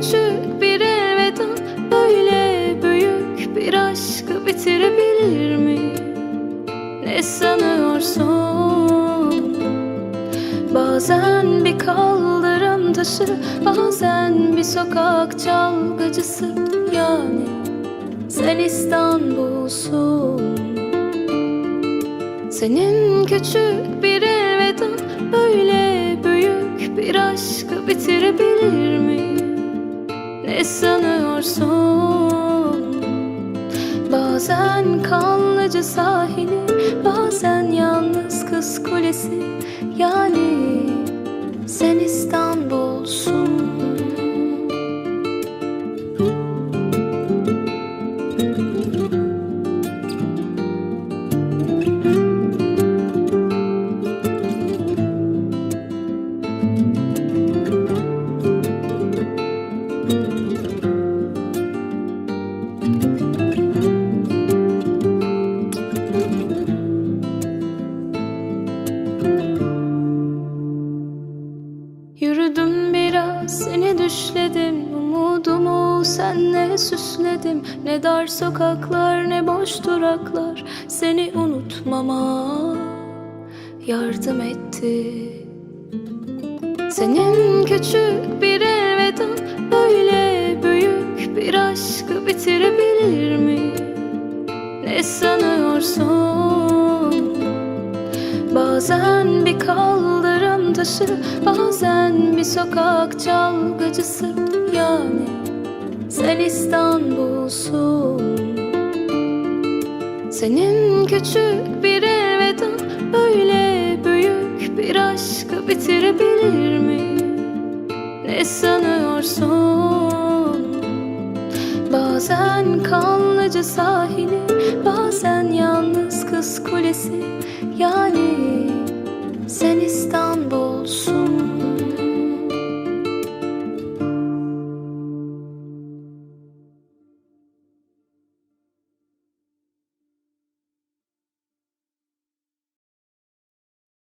küçük bir elveda böyle büyük bir aşkı bitirebilir mi? Ne sanıyorsun? Bazen bir kaldırım taşı, bazen bir sokak çalgıcısı yani sen İstanbul'sun. Senin küçük bir elveda böyle büyük bir aşkı bitirebilir mi? Ne sanıyorsun? Bazen kanlıcı sahili, bazen yalnız kız kulesi Yani sen İstanbul'sun Yürüdüm düşledim Umudumu senle süsledim Ne dar sokaklar ne boş duraklar Seni unutmama yardım etti Senin küçük bir elveda Böyle büyük bir aşkı bitirebilir mi? Ne sanıyorsun? Bazen bir kaldırım taşı Bazen bir sokak çalgıcısı Yani sen İstanbul'sun Senin küçük bir elveda Böyle büyük bir aşkı bitirebilir mi? Ne sanıyorsun? Bazen kanlıcı sahili Bazen yalnız kız kulesi Yani sen İstanbul'sun.